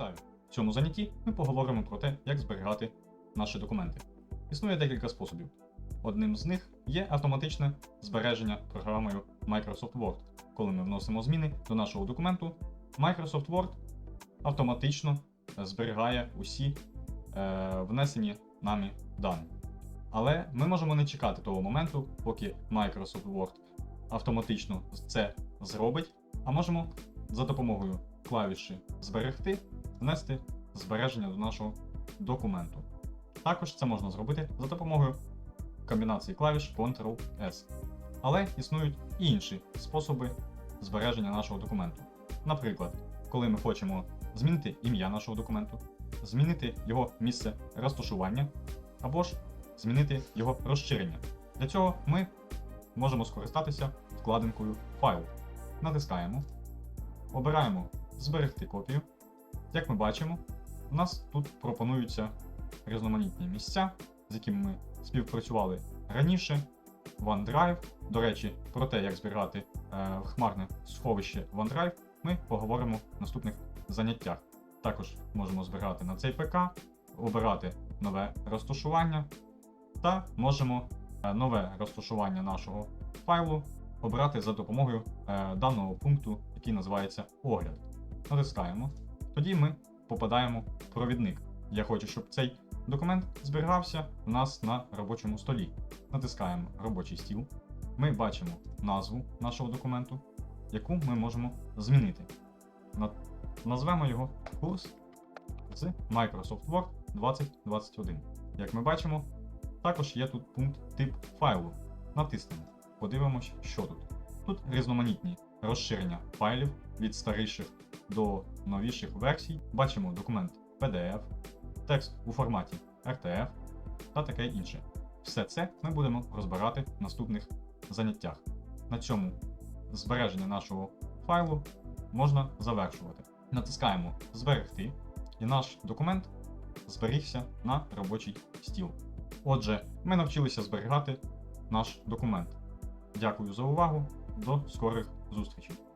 Вітаю! В цьому занятті ми поговоримо про те, як зберігати наші документи. Існує декілька способів. Одним з них є автоматичне збереження програмою Microsoft Word. Коли ми вносимо зміни до нашого документу, Microsoft Word автоматично зберігає усі е, внесені нами дані. Але ми можемо не чекати того моменту, поки Microsoft Word автоматично це зробить, а можемо за допомогою клавіші Зберегти внести збереження до нашого документу. Також це можна зробити за допомогою комбінації клавіш Ctrl-S. Але існують і інші способи збереження нашого документу. Наприклад, коли ми хочемо змінити ім'я нашого документу, змінити його місце розташування, або ж змінити його розширення. Для цього ми можемо скористатися вкладинкою Файл. Натискаємо, обираємо Зберегти копію. Як ми бачимо, у нас тут пропонуються різноманітні місця, з якими ми співпрацювали раніше. OneDrive. До речі, про те, як зберігати е, в хмарне сховище OneDrive, ми поговоримо в наступних заняттях. Також можемо зберігати на цей ПК, обирати нове розташування, та можемо е, нове розташування нашого файлу обирати за допомогою е, даного пункту, який називається огляд. Натискаємо. Тоді ми попадаємо в провідник. Я хочу, щоб цей документ зберігався у нас на робочому столі. Натискаємо робочий стіл. Ми бачимо назву нашого документу, яку ми можемо змінити. Назвемо його курс з Microsoft Word 2021. Як ми бачимо, також є тут пункт тип файлу. Натиснемо. Подивимось, що тут. Тут різноманітні розширення файлів від старіших до новіших версій. Бачимо документ PDF, текст у форматі RTF та таке інше. Все це ми будемо розбирати в наступних заняттях. На цьому збереження нашого файлу можна завершувати. Натискаємо Зберегти, і наш документ зберігся на робочий стіл. Отже, ми навчилися зберігати наш документ. Дякую за увагу. До скорих зустрічей!